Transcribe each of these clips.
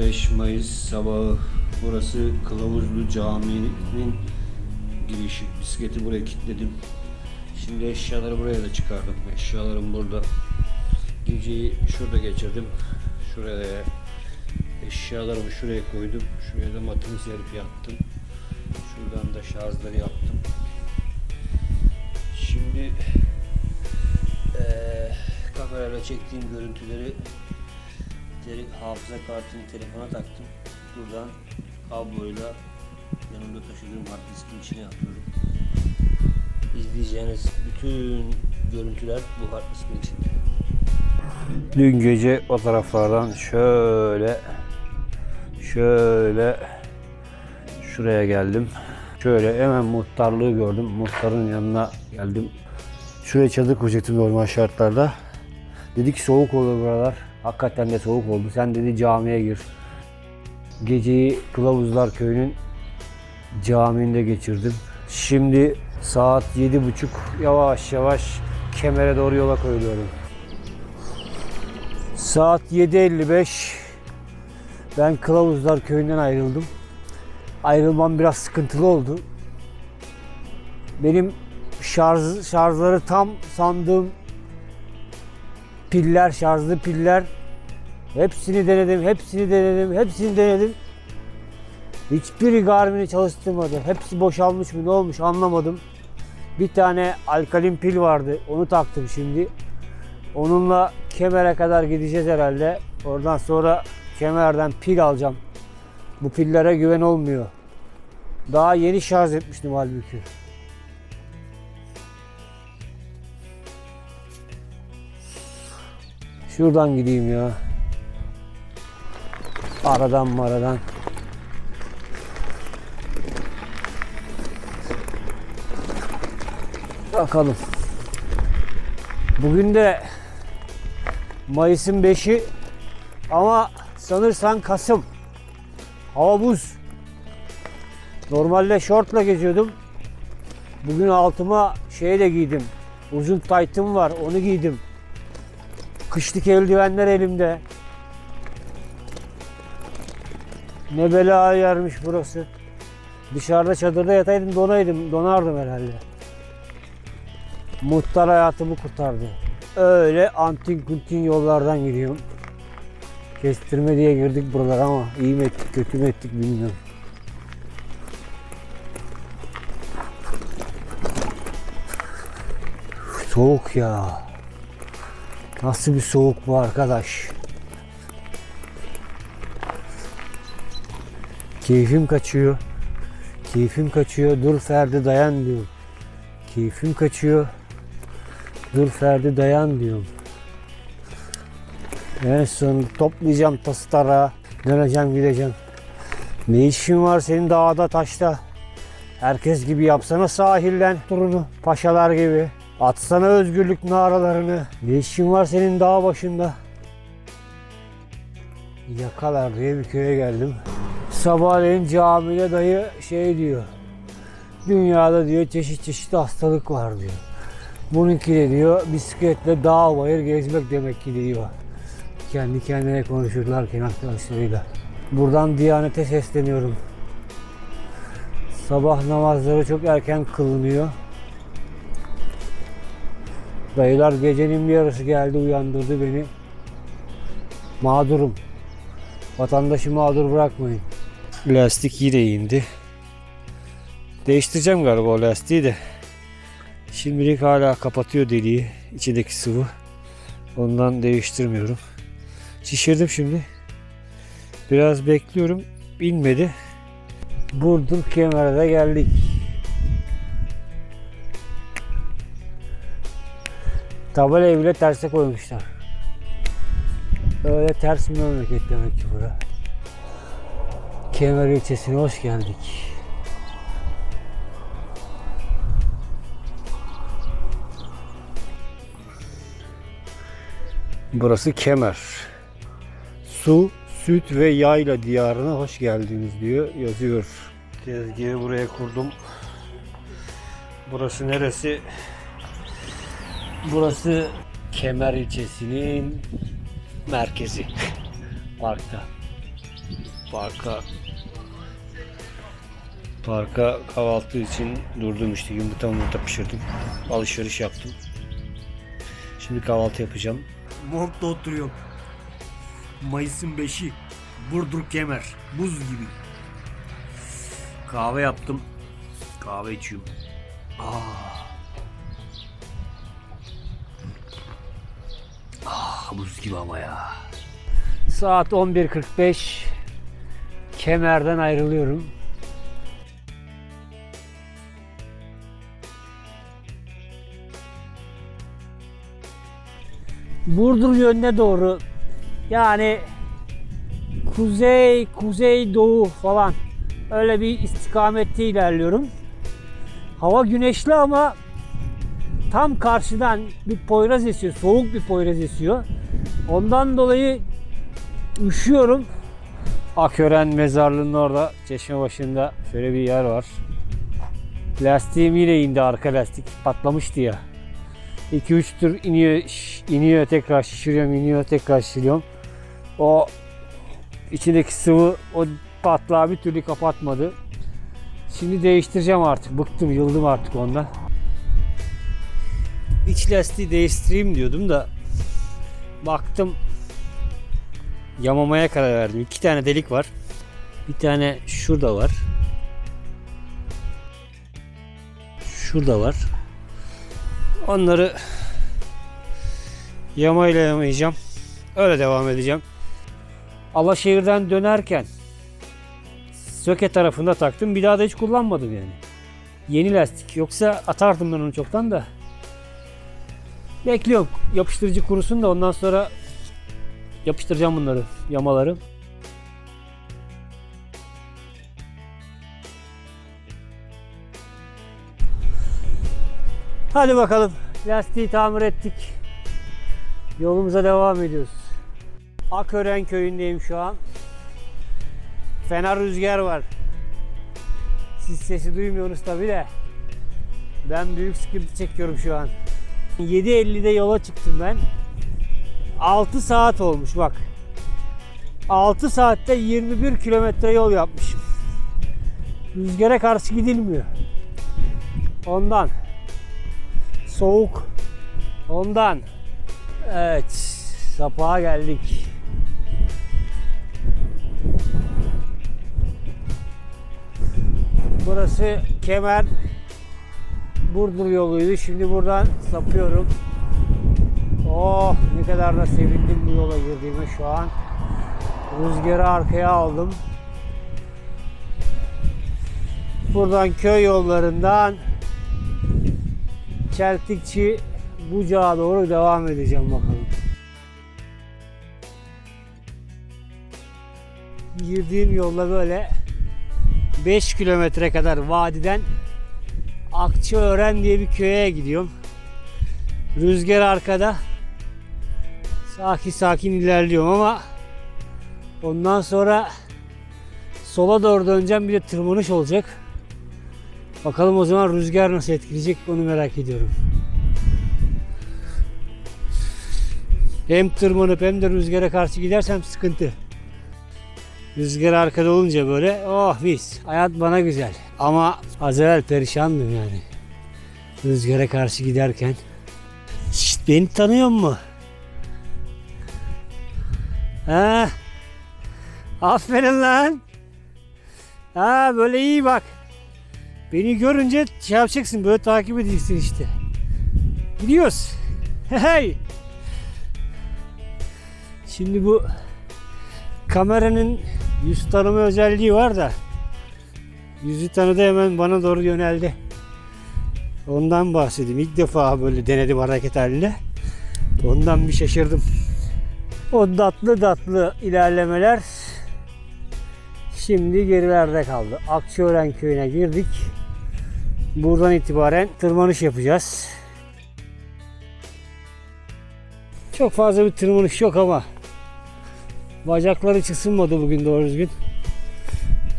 5 Mayıs sabahı. Burası Kılavuzlu Camii'nin girişi. Bisikleti buraya kilitledim. Şimdi eşyaları buraya da çıkardım. Eşyalarım burada. Geceyi şurada geçirdim. Şuraya eşyalarımı şuraya koydum. Şuraya da matımı serip yattım. Şuradan da şarjları yaptım. Şimdi eee kamerayla çektiğim görüntüleri hafıza kartını telefona taktım. Buradan kabloyla yanımda taşıdığım hard diskin içine atıyorum. İzleyeceğiniz bütün görüntüler bu hard diskin içinde. Dün gece o taraflardan şöyle şöyle şuraya geldim. Şöyle hemen muhtarlığı gördüm. Muhtarın yanına geldim. Şuraya çadır kuracaktım normal şartlarda. Dedi ki soğuk olur buralar. Hakikaten de soğuk oldu. Sen dedi camiye gir. Geceyi Kılavuzlar Köyü'nün camiinde geçirdim. Şimdi saat yedi buçuk. Yavaş yavaş kemere doğru yola koyuluyorum. Saat 7.55. Ben Kılavuzlar Köyü'nden ayrıldım. Ayrılmam biraz sıkıntılı oldu. Benim şarj şarjları tam sandığım piller, şarjlı piller hepsini denedim, hepsini denedim, hepsini denedim. Hiçbiri Garmin'i çalıştırmadı. Hepsi boşalmış mı ne olmuş anlamadım. Bir tane alkalin pil vardı. Onu taktım şimdi. Onunla kemere kadar gideceğiz herhalde. Oradan sonra kemerden pil alacağım. Bu pillere güven olmuyor. Daha yeni şarj etmiştim halbuki. Şuradan gideyim ya. Aradan maradan. Bakalım. Bugün de Mayıs'ın 5'i ama sanırsan Kasım. Hava buz. Normalde şortla geziyordum. Bugün altıma şey de giydim. Uzun taytım var onu giydim. Kışlık eldivenler elimde. Ne bela yermiş burası. Dışarıda çadırda yataydım donaydım, donardım herhalde. Muhtar hayatımı kurtardı. Öyle antin kuntin yollardan gidiyorum. Kestirme diye girdik buralara ama iyi mi ettik kötü mü ettik bilmiyorum. Soğuk ya. Nasıl bir soğuk bu arkadaş? Keyfim kaçıyor. Keyfim kaçıyor. Dur Ferdi dayan diyor. Keyfim kaçıyor. Dur Ferdi dayan diyorum. En son toplayacağım tası tarağı. Döneceğim gideceğim. Ne işin var senin dağda taşta? Herkes gibi yapsana sahilden turunu. Paşalar gibi. Atsana özgürlük naralarını. Ne işin var senin dağ başında? Yakalar diye bir köye geldim. Sabahleyin camide dayı şey diyor. Dünyada diyor çeşit çeşit hastalık var diyor. Bununki de diyor bisikletle dağ bayır gezmek demek ki diyor. Kendi kendine konuşurlarken arkadaşlarıyla. Buradan Diyanet'e sesleniyorum. Sabah namazları çok erken kılınıyor. Dayılar gecenin bir yarısı geldi uyandırdı beni. Mağdurum. Vatandaşı mağdur bırakmayın. Lastik yine indi. Değiştireceğim galiba o lastiği de. Şimdilik hala kapatıyor deliği. içindeki sıvı. Ondan değiştirmiyorum. Şişirdim şimdi. Biraz bekliyorum. İnmedi. Burdur Kemer'e geldik. Tabelayı bile terse koymuşlar. Öyle ters bir memleket demek ki bura. Kemer ilçesine hoş geldik. Burası Kemer. Su, süt ve yayla diyarına hoş geldiniz diyor, yazıyor. Tezgahı buraya kurdum. Burası neresi? Burası Kemer ilçesinin merkezi. Parkta. Parka Parka kahvaltı için durdum işte yumurta yumurta pişirdim. Alışveriş yaptım. Şimdi kahvaltı yapacağım. Montla oturuyorum. Mayıs'ın 5'i. Burdur Kemer. Buz gibi. Kahve yaptım. Kahve içiyorum. Ah. Buz gibi ama ya. Saat 11.45. Kemer'den ayrılıyorum. Burdur yönüne doğru yani kuzey, kuzey doğu falan öyle bir istikamette ilerliyorum. Hava güneşli ama tam karşıdan bir poyraz esiyor, soğuk bir poyraz esiyor. Ondan dolayı üşüyorum. Akören mezarlığının orada çeşme başında şöyle bir yer var. Lastiğim yine indi arka lastik patlamıştı ya. 2-3 tur iniyor, iniyor tekrar şişiriyorum, iniyor tekrar şişiriyorum. O içindeki sıvı o patlağı bir türlü kapatmadı. Şimdi değiştireceğim artık. Bıktım, yıldım artık ondan. İç lastiği değiştireyim diyordum da baktım yamamaya karar verdim. İki tane delik var. Bir tane şurada var. Şurada var. Onları yamayla yamayacağım. Öyle devam edeceğim. Alaşehir'den dönerken Söke tarafında taktım. Bir daha da hiç kullanmadım yani. Yeni lastik. Yoksa atardım ben onu çoktan da. Bekliyorum. Yapıştırıcı kurusun da ondan sonra yapıştıracağım bunları. Yamaları. Hadi bakalım. Lastiği tamir ettik. Yolumuza devam ediyoruz. Akören köyündeyim şu an. Fena rüzgar var. Siz sesi duymuyorsunuz tabi de. Ben büyük sıkıntı çekiyorum şu an. 7.50'de yola çıktım ben. 6 saat olmuş bak. 6 saatte 21 kilometre yol yapmışım. Rüzgara karşı gidilmiyor. Ondan. Soğuk. Ondan. Evet. Sapağa geldik. Burası Kemer Burdur yoluydu. Şimdi buradan sapıyorum. Oh ne kadar da sevindim bu yola girdiğime şu an. Rüzgarı arkaya aldım. Buradan köy yollarından Çeltikçi Bucağa doğru devam edeceğim bakalım. Girdiğim yolla böyle 5 kilometre kadar vadiden Akçaören diye bir köye gidiyorum. Rüzgar arkada. Sakin sakin ilerliyorum ama ondan sonra sola doğru döneceğim bir de tırmanış olacak. Bakalım o zaman rüzgar nasıl etkileyecek onu merak ediyorum. Hem tırmanıp hem de rüzgara karşı gidersem sıkıntı. Rüzgar arkada olunca böyle oh mis. Hayat bana güzel. Ama az evvel perişandım yani. Rüzgara karşı giderken. Şşt beni tanıyor mu? Ha? Aferin lan. Ha böyle iyi bak. Beni görünce şey yapacaksın böyle takip edeceksin işte. Gidiyoruz. Hey. Şimdi bu kameranın yüz tanıma özelliği var da yüzü tanıdı hemen bana doğru yöneldi. Ondan bahsedeyim. İlk defa böyle denedim hareket halinde. Ondan bir şaşırdım. O tatlı tatlı ilerlemeler şimdi gerilerde kaldı. Akçaören köyüne girdik. Buradan itibaren tırmanış yapacağız. Çok fazla bir tırmanış yok ama bacakları hiç ısınmadı bugün doğru düzgün.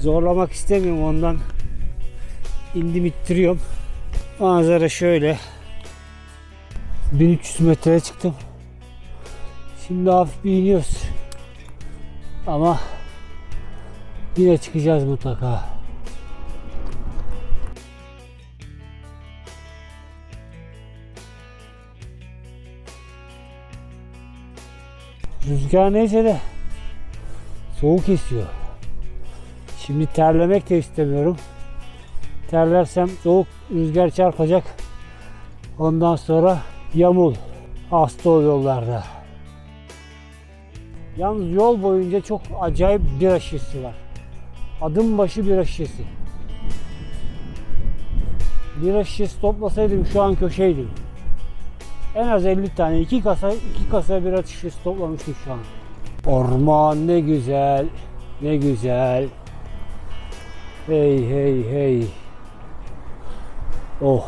Zorlamak istemiyorum ondan. indim ittiriyorum. Manzara şöyle. 1300 metreye çıktım. Şimdi hafif bir iniyoruz. Ama Yine çıkacağız mutlaka. Rüzgar neyse de soğuk esiyor. Şimdi terlemek de istemiyorum. Terlersem soğuk rüzgar çarpacak. Ondan sonra yamul. Hasta ol yollarda. Yalnız yol boyunca çok acayip bira şişesi var. Adım başı bira şişesi. Bira şişesi toplasaydım şu an köşeydim. En az 50 tane, iki kasa, iki kasa bira şişesi toplamıştık şu an. Orman ne güzel, ne güzel. Hey hey hey. Oh.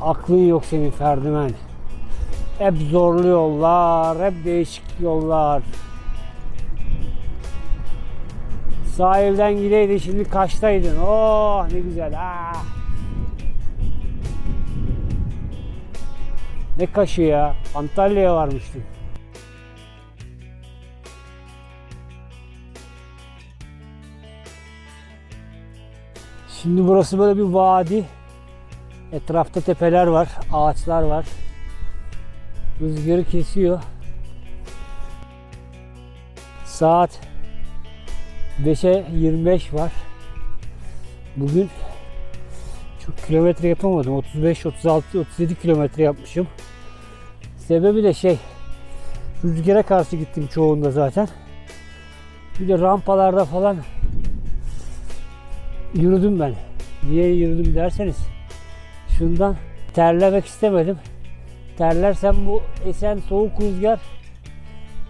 Aklın yok senin Ferdimen. Hep zorlu yollar, hep değişik yollar. Sahilden gideydin şimdi kaçtaydın. Oh ne güzel. Ah. Ne kaşı ya? Antalya'ya varmıştım. Şimdi burası böyle bir vadi. Etrafta tepeler var, ağaçlar var. Rüzgarı kesiyor. Saat 5'e 25 var. Bugün çok kilometre yapamadım. 35, 36, 37 kilometre yapmışım. Sebebi de şey, rüzgara karşı gittim çoğunda zaten. Bir de rampalarda falan yürüdüm ben. Niye yürüdüm derseniz şundan terlemek istemedim. Terlersem bu esen soğuk rüzgar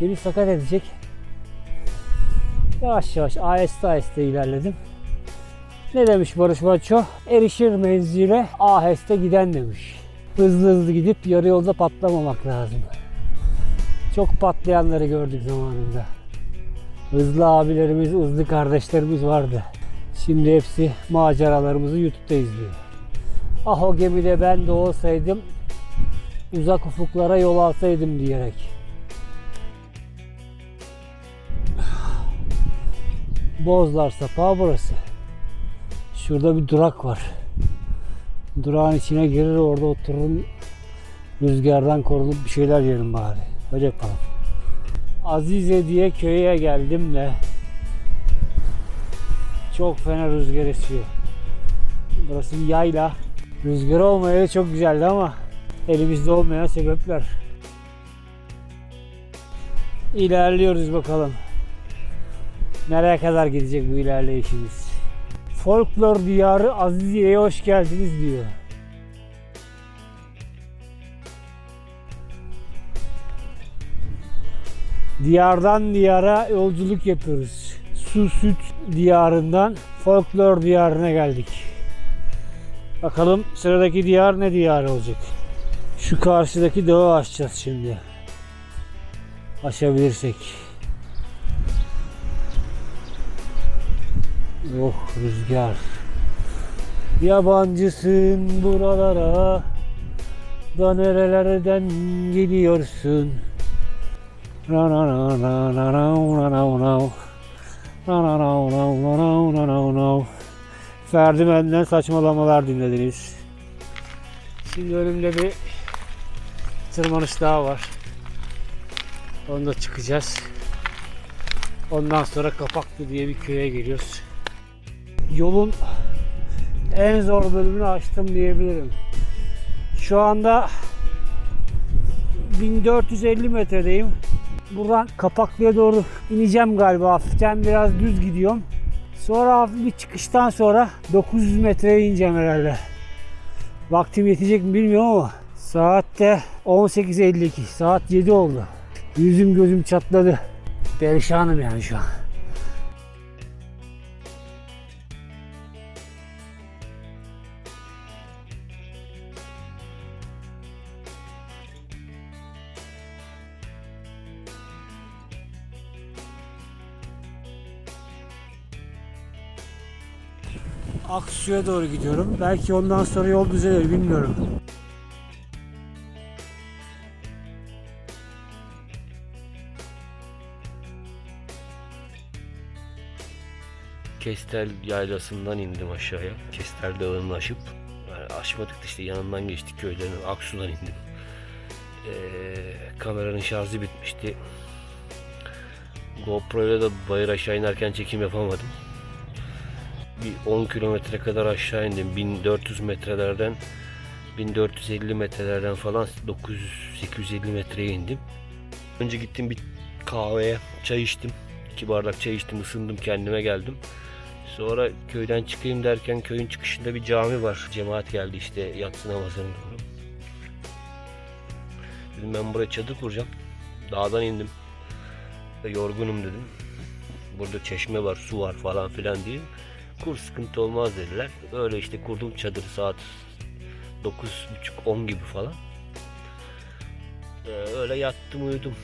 beni sakat edecek. Yavaş yavaş aheste aheste ilerledim. Ne demiş Barış Manço? Erişir menzile aheste giden demiş. Hızlı hızlı gidip yarı yolda patlamamak lazım. Çok patlayanları gördük zamanında. Hızlı abilerimiz, hızlı kardeşlerimiz vardı. Şimdi hepsi maceralarımızı YouTube'da izliyor. Ah o gemide ben de olsaydım uzak ufuklara yol alsaydım diyerek. Bozlar Sapağı burası. Şurada bir durak var. Durağın içine girir orada otururum. Rüzgardan korulup bir şeyler yerim bari. Öyle yapalım. Azize diye köye geldim de çok fena rüzgar esiyor. Burası yayla. Rüzgar olmayalı çok güzeldi ama elimizde olmayan sebepler. İlerliyoruz bakalım. Nereye kadar gidecek bu ilerleyişimiz? Folklor diyarı Aziziye'ye hoş geldiniz diyor. Diyardan diyara yolculuk yapıyoruz. Su süt diyarından folklor diyarına geldik. Bakalım sıradaki diyar ne diyar olacak? Şu karşıdaki dağı aşacağız şimdi. Aşabilirsek. Oh rüzgar. Yabancısın buralara da nerelerden geliyorsun? Na na na na na na na na Ferdi benden saçmalamalar dinlediniz. Şimdi önümde bir tırmanış daha var. Onda çıkacağız. Ondan sonra Kapaklı diye bir köye geliyoruz. Yolun en zor bölümünü açtım diyebilirim. Şu anda 1450 metredeyim. Buradan Kapaklı'ya doğru ineceğim galiba. Hafiften biraz düz gidiyorum. Sonra bir çıkıştan sonra 900 metreye ineceğim herhalde. Vaktim yetecek mi bilmiyorum ama saatte 18.52 saat 7 oldu. Yüzüm gözüm çatladı. Perişanım yani şu an. Aksu'ya doğru gidiyorum. Belki ondan sonra yol düzelir bilmiyorum. Kestel yaylasından indim aşağıya. Kestel dağını aşıp e, aşmadık da işte yanından geçtik köylerin Aksu'dan indim. Ee, kameranın şarjı bitmişti. GoPro ile de bayır aşağı inerken çekim yapamadım. Bir 10 kilometre kadar aşağı indim. 1400 metrelerden 1450 metrelerden falan 900-850 metreye indim. Önce gittim bir kahveye çay içtim. İki bardak çay içtim ısındım kendime geldim. Sonra köyden çıkayım derken köyün çıkışında bir cami var. Cemaat geldi işte yatsı namazını doğru. Dedim ben buraya çadır kuracağım. Dağdan indim. Yorgunum dedim. Burada çeşme var, su var falan filan diye. Kur sıkıntı olmaz dediler. Öyle işte kurdum çadırı saat 9.30-10 gibi falan. Ee, öyle yattım uyudum.